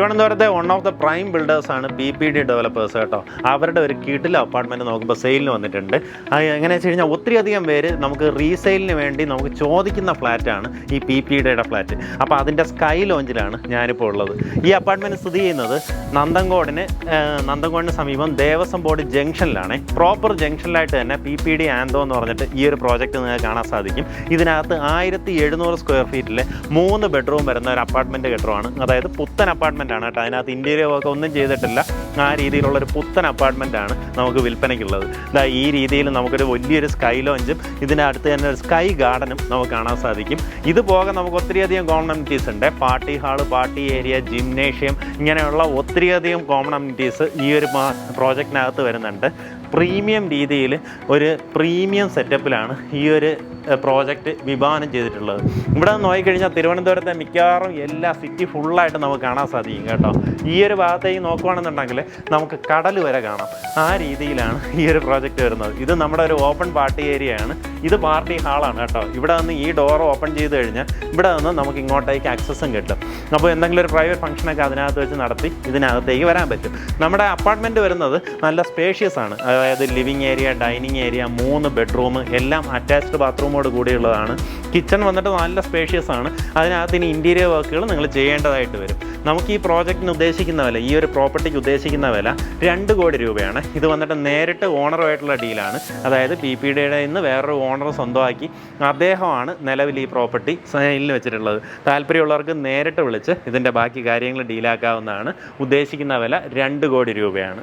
തിരുവനന്തപുരത്തെ one of the prime builders ആണ് P P D developers കേട്ടോ. അവരുടെ ഒരു കിടില അപ്പാർട്ട്മെന്റ് നോക്കുമ്പോൾ സെയിലിന് വന്നിട്ടുണ്ട്. എങ്ങനെയാണെന്ന് വെച്ച് കഴിഞ്ഞാൽ ഒത്തിരി അധികം പേര് നമുക്ക് റീസെയിലിന് വേണ്ടി നമുക്ക് ചോദിക്കുന്ന ഫ്ലാറ്റാണ് ഈ പി പി ഡിയുടെ ഫ്ലാറ്റ് അപ്പോൾ അതിന്റെ സ്കൈ ലോഞ്ചിലാണ് ഞാനിപ്പോൾ ഉള്ളത്. ഈ അപ്പാർട്ട്മെന്റ് സ്ഥിതി ചെയ്യുന്നത് നന്ദങ്കോടിന് നന്ദങ്കോടിന് സമീപം ദേവസ്വം ബോർഡ് ജംഗ്ഷനിലാണ്. പ്രോപ്പർ ജംഗ്ഷനിലായിട്ട് തന്നെ പി പി ഡി ആൻഡോ എന്ന് പറഞ്ഞിട്ട് ഈ ഒരു പ്രോജക്റ്റ് നിങ്ങൾക്ക് കാണാൻ സാധിക്കും. ഇതിനകത്ത് ആയിരത്തി എഴുന്നൂറ് സ്ക്വയർ ഫീറ്റിലെ മൂന്ന് ബെഡ്റൂം വരുന്ന ഒരു അപ്പാർട്ട്മെന്റ് കെട്ടിടമാണ്. അതായത് പുത്തൻ അപ്പാർട്ട്മെന്റ് ആണ് കേട്ടോ. അതിനകത്ത് ഇന്റീരിയർ വർക്ക് ഒന്നും ചെയ്തിട്ടില്ല. ആ രീതിയിലുള്ള ഒരു പുത്തൻ ആണ് നമുക്ക് വിൽപ്പനയ്ക്കുള്ളത്. ഇതാ ഈ രീതിയിൽ നമുക്കൊരു വലിയൊരു സ്കൈ ലോഞ്ചും ഇതിന്റെ അടുത്ത് തന്നെ ഒരു സ്കൈ ഗാർഡനും നമുക്ക് കാണാൻ സാധിക്കും. ഇത് പോകാൻ നമുക്ക് ഒത്തിരിയധികം കോമൺ അമ്യൂണിറ്റീസ് ഉണ്ട്. Party hall party area gymnasium ഇങ്ങനെയുള്ള ഒത്തിരിയധികം കോമൺ അമ്യൂണിറ്റീസ് ഈ ഒരു പ്രോജക്റ്റിനകത്ത് വരുന്നുണ്ട്. പ്രീമിയം രീതിയിൽ ഒരു പ്രീമിയം സെറ്റപ്പിലാണ് ഈ ഒരു പ്രോജക്റ്റ് വിഭാവനം ചെയ്തിട്ടുള്ളത്. ഇവിടെ നോക്കിക്കഴിഞ്ഞാൽ തിരുവനന്തപുരത്തെ മിക്കവാറും എല്ലാ സിറ്റി ഫുള്ളായിട്ട് നമുക്ക് കാണാൻ സാധിക്കും കേട്ടോ. ഈ ഒരു ഭാഗത്തേക്ക് നോക്കുകയാണെന്നുണ്ടെങ്കിൽ നമുക്ക് കടൽ വരെ കാണാം. ആ രീതിയിലാണ് ഈ ഒരു പ്രോജക്റ്റ് വരുന്നത്. ഇത് നമ്മുടെ ഒരു ഓപ്പൺ പാർട്ടി ഏരിയയാണ് ഇത് പാർട്ടി ഹാളാണ് കേട്ടോ. ഇവിടെ നിന്ന് ഈ ഡോർ ഓപ്പൺ ചെയ്ത് കഴിഞ്ഞാൽ ഇവിടെ നിന്ന് നമുക്ക് ഇങ്ങോട്ടേക്ക് ആക്സസും കിട്ടും. അപ്പോൾ എന്തെങ്കിലും ഒരു പ്രൈവറ്റ് ഫംഗ്ഷനൊക്കെ അതിനകത്ത് വെച്ച് നടത്തി ഇതിനകത്തേക്ക് വരാൻ പറ്റും. നമ്മുടെ അപ്പാർട്ട്മെന്റ് വരുന്നത് നല്ല സ്പേഷ്യസ് ആണ്. അതായത് ലിവിങ് ഏരിയ ഡൈനിങ് ഏരിയ മൂന്ന് ബെഡ്റൂം എല്ലാം അറ്റാച്ച്ഡ് ബാത്റൂമോട് കൂടിയുള്ളതാണ്. കിച്ചൺ വന്നിട്ട് നല്ല സ്പേഷ്യസ് ആണ്. അതിനകത്ത് ഇനി ഇന്റീരിയർ വർക്കുകൾ നിങ്ങൾ ചെയ്യേണ്ടതായിട്ട് വരും. നമുക്ക് ഈ പ്രോജക്റ്റിന് ഉദ്ദേശിക്കുന്ന വില ഈ ഒരു പ്രോപ്പർട്ടിക്ക് ഉദ്ദേശിക്കുന്ന വില രണ്ട് കോടി രൂപയാണ്. ഇത് വന്നിട്ട് നേരിട്ട് ഓണറുമായിട്ടുള്ള ഡീലാണ് അതായത് പി പി ഡിയുടെ നിന്ന് വേറൊരു ഓണർ സ്വന്തമാക്കി. അദ്ദേഹമാണ് നിലവിൽ ഈ പ്രോപ്പർട്ടി സെയിലിന് വെച്ചിട്ടുള്ളത്. താല്പര്യമുള്ളവർക്ക് നേരിട്ട് വിളിച്ച് ഇതിന്റെ ബാക്കി കാര്യങ്ങൾ ഡീലാക്കാവുന്നതാണ് ഉദ്ദേശിക്കുന്ന വില രണ്ട് കോടി രൂപയാണ്.